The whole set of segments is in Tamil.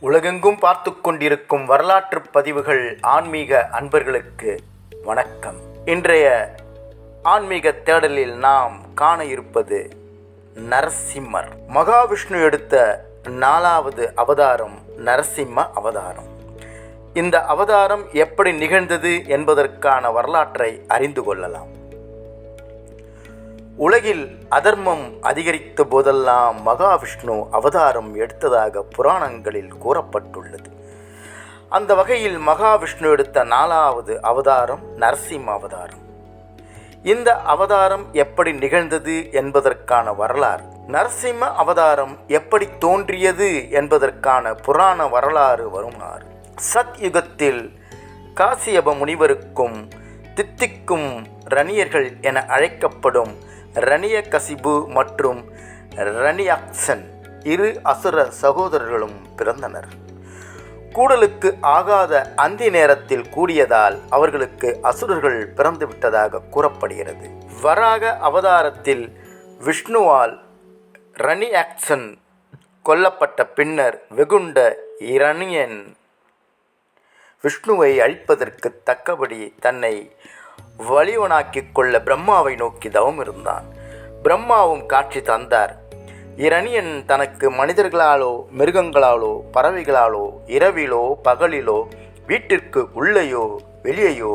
உலகெங்கும் பார்த்து கொண்டிருக்கும் வரலாற்று பதிவுகள் ஆன்மீக அன்பர்களுக்கு வணக்கம். இன்றைய ஆன்மீக தேடலில் நாம் காண இருப்பது நரசிம்மர். மகாவிஷ்ணு எடுத்த நாலாவது அவதாரம் நரசிம்ம அவதாரம். இந்த அவதாரம் எப்படி நிகழ்ந்தது என்பதற்கான வரலாற்றை அறிந்து கொள்ளலாம். உலகில் அதர்மம் அதிகரித்த போதெல்லாம் மகாவிஷ்ணு அவதாரம் எடுத்ததாக புராணங்களில் கூறப்பட்டுள்ளது. அந்த வகையில் மகாவிஷ்ணு எடுத்த நாலாவது அவதாரம் நரசிம்ம அவதாரம். இந்த அவதாரம் எப்படி நிகழ்ந்தது என்பதற்கான வரலாறு நரசிம்ம அவதாரம் எப்படி தோன்றியது என்பதற்கான புராண வரலாறு வருமாறு சத் யுகத்தில் காசியப முனிவருக்கும் தித்திக்கும் ரணியர்கள் என அழைக்கப்படும் ரணிய கசிபு மற்றும் ரணியாக்சன் இரு அசுர சகோதரர்களும் பிறந்தனர். கூடலுக்கு ஆகாத அந்தி நேரத்தில் கூடியதால் அவர்களுக்கு அசுரர்கள் பிறந்துவிட்டதாக கூறப்படுகிறது. வராக அவதாரத்தில் விஷ்ணுவால் ரணியாக்சன் கொல்லப்பட்ட பின்னர் வெகுண்ட இரணியன் விஷ்ணுவை அழிப்பதற்கு தக்கபடி தன்னை வலிவனாக்கிக் கொள்ள பிரம்மாவை நோக்கி தவம் இருந்தான். பிரம்மாவும் காட்சி தந்தார். இரணியன் தனக்கு மனிதர்களாலோ மிருகங்களாலோ பறவைகளாலோ இரவிலோ பகலிலோ வீட்டிற்கு உள்ளேயோ வெளியேயோ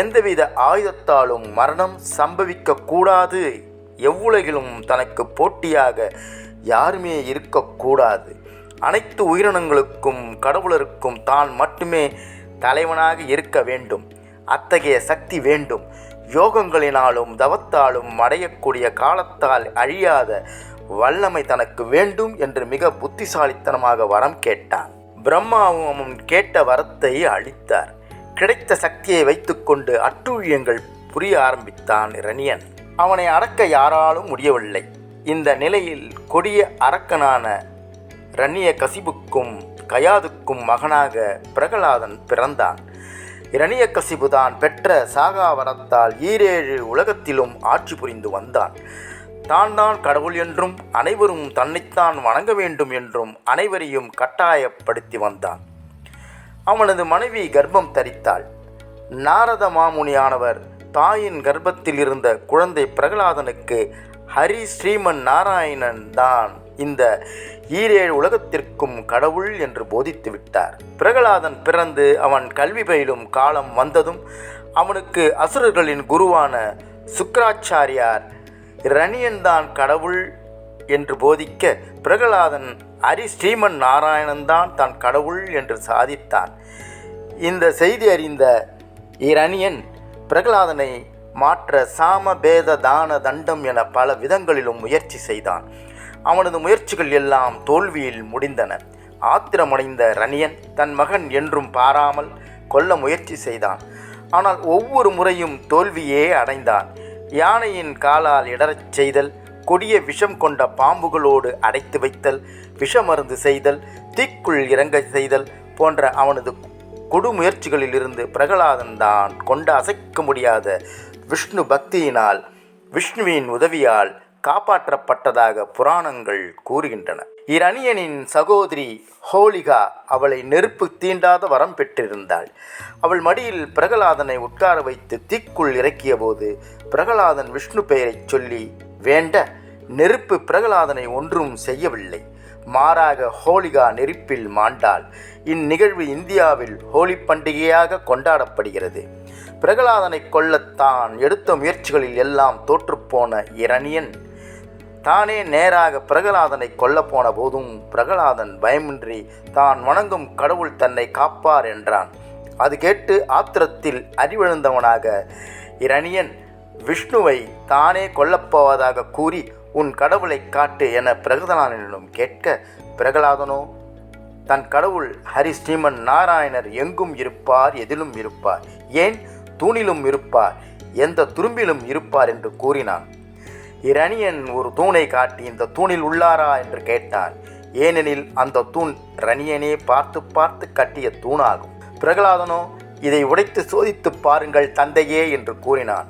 எந்தவித ஆயுதத்தாலும் மரணம் சம்பவிக்க கூடாது. எவ்வுலகிலும் தனக்கு போட்டியாக யாருமே இருக்கக்கூடாது அனைத்து உயிரினங்களுக்கும் கடவுளருக்கும் தான் மட்டுமே தலைவனாக இருக்க வேண்டும். அத்தகைய சக்தி வேண்டும். யோகங்களினாலும் தவத்தாலும் அடையக்கூடிய காலத்தால் அழியாத வல்லமை தனக்கு வேண்டும் என்று மிக புத்திசாலித்தனமாக வரம் கேட்டான். பிரம்மாவும் அவன் கேட்ட வரத்தை அளித்தார் கிடைத்த சக்தியை வைத்துக்கொண்டு அட்டூழியங்கள் புரிய ஆரம்பித்தான் இரணியன். அவனை அடக்க யாராலும் முடியவில்லை. இந்த நிலையில் கொடிய அரக்கனான ரணிய கசிபுக்கும் கயாதுக்கும் மகனாக பிரகலாதன் பிறந்தான். இரணியக்கசிபுதான் பெற்ற சாகாவரத்தால் ஈரேழு உலகத்திலும் ஆட்சி புரிந்து வந்தான். தான் தான் கடவுள் என்றும் அனைவரும் தன்னைத்தான் வணங்க வேண்டும் என்றும் அனைவரையும் கட்டாயப்படுத்தி வந்தான். அவனது மனைவி கர்ப்பம் தரித்தாள். நாரத மாமுனியானவர் தாயின் கர்ப்பத்தில் இருந்த குழந்தை பிரகலாதனுக்கு ஹரி ஸ்ரீமன் நாராயணன் தான் இந்த ஈரேழு உலகத்திற்கும் கடவுள் என்று போதித்து விட்டார். பிரகலாதன் பிறந்து அவன் கல்வி பயிலும் காலம் வந்ததும் அவனுக்கு அசுரர்களின் குருவான சுக்கராச்சாரியார் ரணியன்தான் கடவுள் என்று போதிக்க பிரகலாதன் ஹரி ஸ்ரீமன் நாராயணன் தான் தான் கடவுள் என்று சாதித்தான் இந்த செய்தி அறிந்த இரணியன் பிரகலாதனை மாற்ற சாம பேத தான தண்டம் என பல விதங்களிலும் முயற்சி செய்தான். அவனது முயற்சிகள் எல்லாம் தோல்வியில் முடிந்தன. ஆத்திரமடைந்த ரணியன் தன் மகன் என்றும் பாராமல் கொல்ல முயற்சி செய்தான். ஆனால் ஒவ்வொரு முறையும் தோல்வியே அடைந்தான். யானையின் காலால் இடறச் செய்தல் கொடிய விஷம் கொண்ட பாம்புகளோடு அடைத்து வைத்தல் விஷமருந்து செய்தல் தீக்குள் இறங்க செய்தல் போன்ற அவனது கொடுமுயற்சிகளிலிருந்து பிரகலாதன் தான் கொண்ட அசைக்க முடியாத விஷ்ணு பக்தியினால் விஷ்ணுவின் உதவியால் காப்பாற்றப்பட்டதாக புராணங்கள் கூறுகின்றன. இரணியனின் சகோதரி ஹோலிகா அவளை நெருப்பு தீண்டாத வரம் பெற்றிருந்தாள். அவள் மடியில் பிரகலாதனை உட்கார வைத்து தீக்குள் இறக்கிய போது பிரகலாதன் விஷ்ணு பெயரைச் சொல்லி வேண்ட நெருப்பு பிரகலாதனை ஒன்றும் செய்யவில்லை. மாறாக ஹோலிகா நெருப்பில் மாண்டாள். இந்நிகழ்வு இந்தியாவில் ஹோலி பண்டிகையாக கொண்டாடப்படுகிறது. பிரகலாதனை கொல்லத்தான் எடுத்த முயற்சிகளில் எல்லாம் தோற்றுப்போன இரணியன் தானே நேராக பிரகலாதனை கொல்லப்போன போதும் பிரகலாதன் பயமின்றி தான் வணங்கும் கடவுள் தன்னை காப்பார் என்றான். அது கேட்டு ஆத்திரத்தில் அறிவிழந்தவனாக இரணியன் விஷ்ணுவை தானே கொல்லப்போவதாக கூறி உன் கடவுளை காட்டு என பிரகலாதனிடம் கேட்க பிரகலாதனோ தன் கடவுள் ஹரி ஸ்ரீமன் நாராயணர் எங்கும் இருப்பார் எதிலும் இருப்பார்? ஏன் தூணிலும் இருப்பார்? எந்த துரும்பிலும் இருப்பார்? என்று கூறினான். இரணியன் ஒரு தூணை காட்டி இந்த தூணில் உள்ளாரா என்று கேட்டான் ஏனெனில் அந்த தூண் ரணியனே பார்த்து பார்த்து கட்டிய தூணாகும். பிரகலாதனோ இதை உடைத்து சோதித்து பாருங்கள் தந்தையே என்று கூறினான்.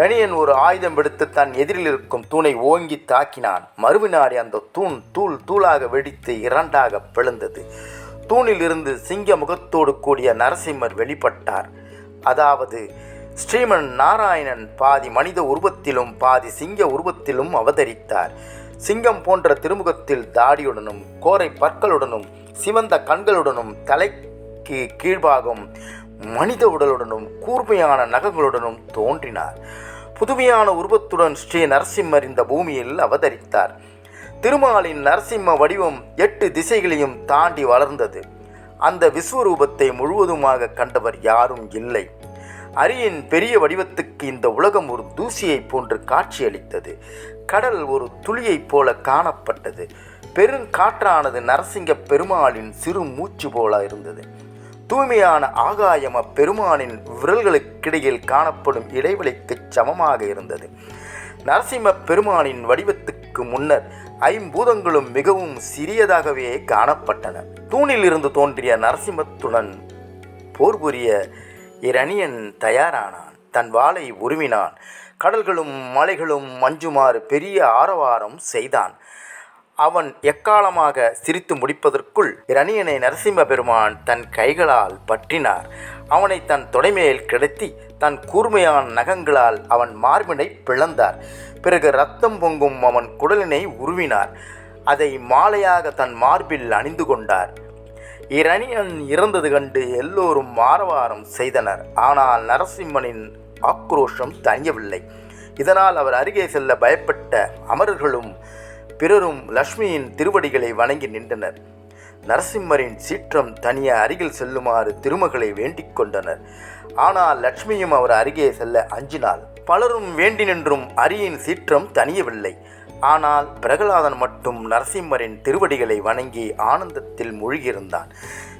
ரணியன் ஒரு ஆயுதம் எடுத்து தன் எதிரில் இருக்கும் தூணை ஓங்கி தாக்கினான். மறுவினாடி அந்த தூண் தூள் தூளாக வெடித்து இரண்டாக பிளந்தது. தூணில் இருந்து சிங்க முகத்தோடு கூடிய நரசிம்மர் வெளிப்பட்டார். அதாவது ஸ்ரீமன் நாராயணன் பாதி மனித உருவத்திலும் பாதி சிங்க உருவத்திலும் அவதரித்தார். சிங்கம் போன்ற திருமுகத்தில் தாடியுடனும் கோரை பற்களுடனும் சிவந்த கண்களுடனும் தலைக்கு கீழ்பாகம் மனித உடலுடனும் கூர்மையான நகங்களுடனும் தோன்றினார். புதுமையான உருவத்துடன் ஸ்ரீ நரசிம்மர் இந்த பூமியில் அவதரித்தார். திருமாலின் நரசிம்ம வடிவம் எட்டு திசைகளையும் தாண்டி வளர்ந்தது. அந்த விஸ்வரூபத்தை முழுவதுமாக கண்டவர் யாரும் இல்லை. அரியின் பெரிய வடிவத்துக்கு இந்த உலகம் ஒரு தூசியைப் போன்று காட்சியளித்தது. கடல் ஒரு துளியைப் போல காணப்பட்டது. பெருங்காற்றானது நரசிங்க பெருமாளின் சிறு மூச்சு போல இருந்தது. தூய்மையான ஆகாயம் அப்பெருமானின் விரல்களுக்கிடையில் காணப்படும் இடைவெளிக்கு சமமாக இருந்தது. நரசிம்ம பெருமானின் வடிவத்துக்கு முன்னர் ஐம்பூதங்களும் மிகவும் சிறியதாகவே காணப்பட்டன. தூணிலிருந்து தோன்றிய நரசிம்மத்துடன் போர் புரிய இரணியன் தயாரானான். தன் வாளை உருவினான். கடல்களும் மலைகளும் மஞ்சுமாறு பெரிய ஆரவாரம் செய்தான். அவன் எக்காலமாக சிரித்து முடிப்பதற்குள் இரணியனை நரசிம்ம பெருமான் தன் கைகளால் பற்றினார். அவனை தன் தொடைமேல் கிடத்தி தன் கூர்மையான நகங்களால் அவன் மார்பினை பிளந்தார். பிறகு ரத்தம் பொங்கும் அவன் குடலினை உருவினார். அதை மாலையாக தன் மார்பில் அணிந்து கொண்டார். இரணியன் இறந்தது கண்டு எல்லோரும் மாரவாரம் செய்தனர். ஆனால் நரசிம்மனின் ஆக்ரோஷம் தணியவில்லை. இதனால் அவர் அருகே செல்ல பயப்பட்ட அமரர்களும் பிறரும் லக்ஷ்மியின் திருவடிகளை வணங்கி நின்றனர். நரசிம்மரின் சீற்றம் தனிய அருகில் செல்லுமாறு திருமகளை வேண்டிக் கொண்டனர். ஆனால் லக்ஷ்மியும் அவர் அருகே செல்ல அஞ்சினாள். பலரும் வேண்டி நின்றும் அரியின் சீற்றம் தனியவில்லை ஆனால் பிரகலாதன் மட்டும் நரசிம்மரின் திருவடிகளை வணங்கி ஆனந்தத்தில் மூழ்கியிருந்தான்.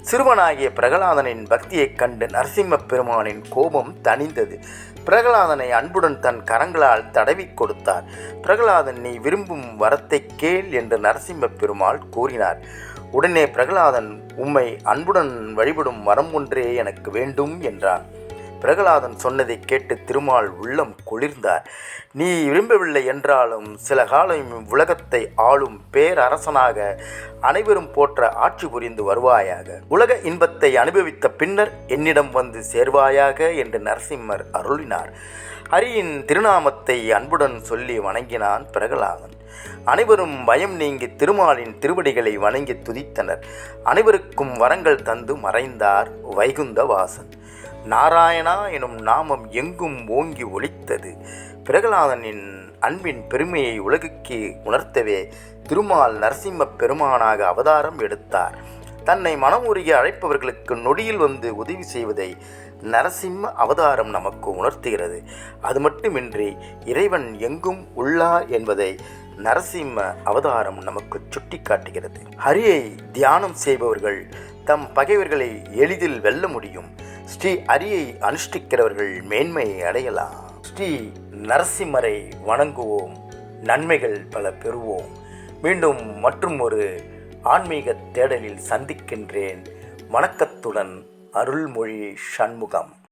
சிறுவனாகிய பிரகலாதனின் பக்தியைக் கண்டு நரசிம்ம பெருமானின் கோபம் தணிந்தது. பிரகலாதனை அன்புடன் தன் கரங்களால் தடவி கொடுத்தார். பிரகலாதன் நீ விரும்பும் வரத்தை கேள் என்று நரசிம்ம பெருமாள் கூறினார். உடனே பிரகலாதன் உம்மை அன்புடன் வழிபடும் வரம் ஒன்றே எனக்கு வேண்டும் என்றான். பிரகலாதன் சொன்னதை கேட்டு திருமால் உள்ளம் குளிர்ந்தார். நீ விரும்பவில்லை என்றாலும் சில காலம் உலகத்தை ஆளும் பேரரசனாக அனைவரும் போற்ற ஆட்சி புரிந்து வருவாயாக. உலக இன்பத்தை அனுபவித்த பின்னர் என்னிடம் வந்து சேர்வாயாக என்று நரசிம்மர் அருளினார். ஹரியின் திருநாமத்தை அன்புடன் சொல்லி வணங்கினான் பிரகலாதன். அனைவரும் பயம் நீங்கி திருமாலின் திருவடிகளை வணங்கி துதித்தனர். அனைவருக்கும் வரங்கள் தந்து மறைந்தார் வைகுந்த வாசன் நாராயணா எனும் நாமம் எங்கும் ஓங்கி ஒலித்தது. பிரகலாதனின் அன்பின் பெருமையை உலகுக்கு உணர்த்தவே திருமால் நரசிம்ம பெருமானாக அவதாரம் எடுத்தார். தன்னை மனமுருகி அழைப்பவர்களுக்கு நொடியில் வந்து உதவி செய்வதை நரசிம்ம அவதாரம் நமக்கு உணர்த்துகிறது. அது மட்டுமின்றி இறைவன் எங்கும் உள்ளார் என்பதை நரசிம்ம அவதாரம் நமக்கு சுட்டி காட்டுகிறது ஹரியை தியானம் செய்பவர்கள் தம் பகைவர்களை எளிதில் வெல்ல முடியும். ஸ்ரீ அரியை அனுஷ்டிக்கிறவர்கள் மேன்மையை அடையலாம். ஸ்ரீ நரசிம்மரை வணங்குவோம். நன்மைகள் பல பெறுவோம். மீண்டும் மற்றும் ஒரு ஆன்மீக தேடலில் சந்திக்கின்றேன். வணக்கத்துடன் அருள்மொழி சண்முகம்.